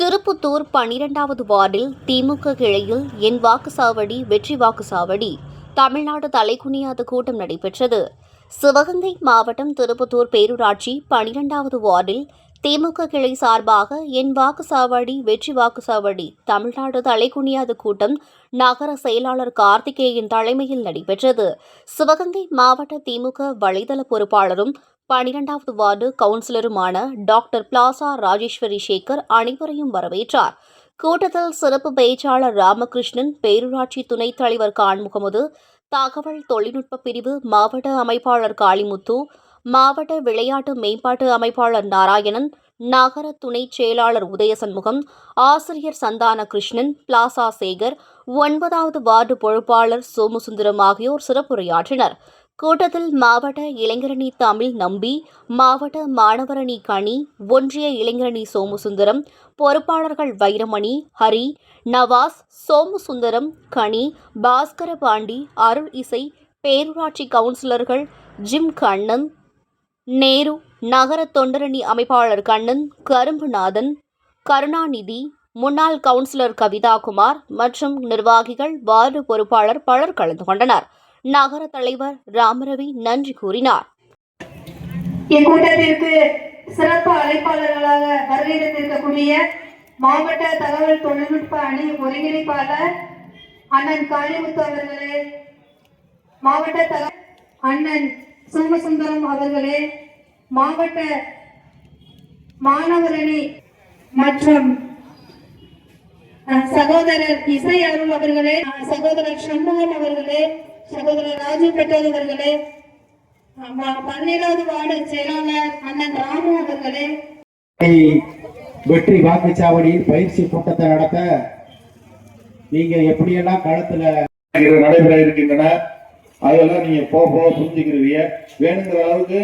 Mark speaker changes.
Speaker 1: திருப்புத்தூர் பனிரெண்டாவது வார்டில் திமுக கிளையில் என் வாக்குச்சாவடி வெற்றி வாக்குச்சாவடி. தமிழ்நாடு தலைகுனியாத கூட்டம் நடைபெற்றது. சிவகங்கை மாவட்டம் திருப்புத்தூர் பேரூராட்சி பனிரெண்டாவது வார்டில் திமுக கிளை சார்பாக என் வாக்குச்சாவடி வெற்றி வாக்குச்சாவடி தமிழ்நாடு தலைகுனியாத கூட்டம் நகர செயலாளர் கார்த்திகேயன் தலைமையில் நடைபெற்றது. சிவகங்கை மாவட்ட திமுக வலைதள பொறுப்பாளரும் பனிரெண்டாவது வார்டு கவுன்சிலருமான டாக்டர் பிளாசா ராஜேஸ்வரி சேகர் அனைவரையும் வரவேற்றார். கூட்டத்தில் சிறப்பு பேச்சாளர் ராமகிருஷ்ணன் பேரூராட்சி துணைத் தலைவர் கான்முகமது தகவல் தொழில்நுட்ப பிரிவு மாவட்ட அமைப்பாளர் காளிமுத்து மாவட்ட விளையாட்டு மேம்பாட்டு அமைப்பாளர் நாராயணன் நகர துணைச் செயலாளர் உதயசண்முகம் ஆசிரியர் சந்தான கிருஷ்ணன் பிளாசா சேகர் ஒன்பதாவது வார்டு பொறுப்பாளர் சோமசுந்தரம் ஆகியோர் சிறப்புரையாற்றினர். கூட்டத்தில் மாவட்ட இளைஞரணி தமிழ் நம்பி மாவட்ட மாணவரணி கனி ஒன்றிய இளைஞரணி சோமசுந்தரம் பொறுப்பாளர்கள் வைரமணி ஹரி நவாஸ் சோமசுந்தரம் கனி பாஸ்கர பாண்டி அருள் இசை பேரூராட்சி கவுன்சிலர்கள் ஜிம் கண்ணன் நேரு நகர தொண்டரணி அமைப்பாளர் கண்ணன் கரும்புநாதன் கருணாநிதி முன்னாள் கவுன்சிலர் கவிதா குமார் மற்றும் நிர்வாகிகள் வார்டு பொறுப்பாளர் பலர் கலந்து கொண்டனர். நகர தலைவர் ராமரவி நன்றி கூறினார்.
Speaker 2: இக்கூட்டத்திற்கு சிறப்பு அழைப்பாளர்களாக வருகை தந்திருக்கக்கூடிய மாவட்ட தகவல் தொழில்நுட்ப அணி ஒருங்கிணைப்பாளர் அண்ணன் காளிமுத்து அவர்களே மாவட்ட தக அண்ணன் சோமசுந்தரம் அவர்களே மாவட்ட மாணவரணி மற்றும் சகோதரர் இசை அருள் அவர்களே சகோதரர் சண்முகம் அவர்களே சகோதரர் ராஜு பெற்றவர்களே அவர்களே ஆமா, பன்னிரண்டாவது வார்டு செயலாளர் அண்ணன் ராமு அவர்களே.
Speaker 3: வெற்றி வாக்குச்சாவடியில் பயிற்சி கூட்டத்தை நடத்த நீங்க எப்படியெல்லாம் களத்துல
Speaker 4: நடைபெற இருக்கின்றன அதெல்லாம் நீங்க போக புரிஞ்சுக்கிறீங்க. வேணுங்கிற அளவுக்கு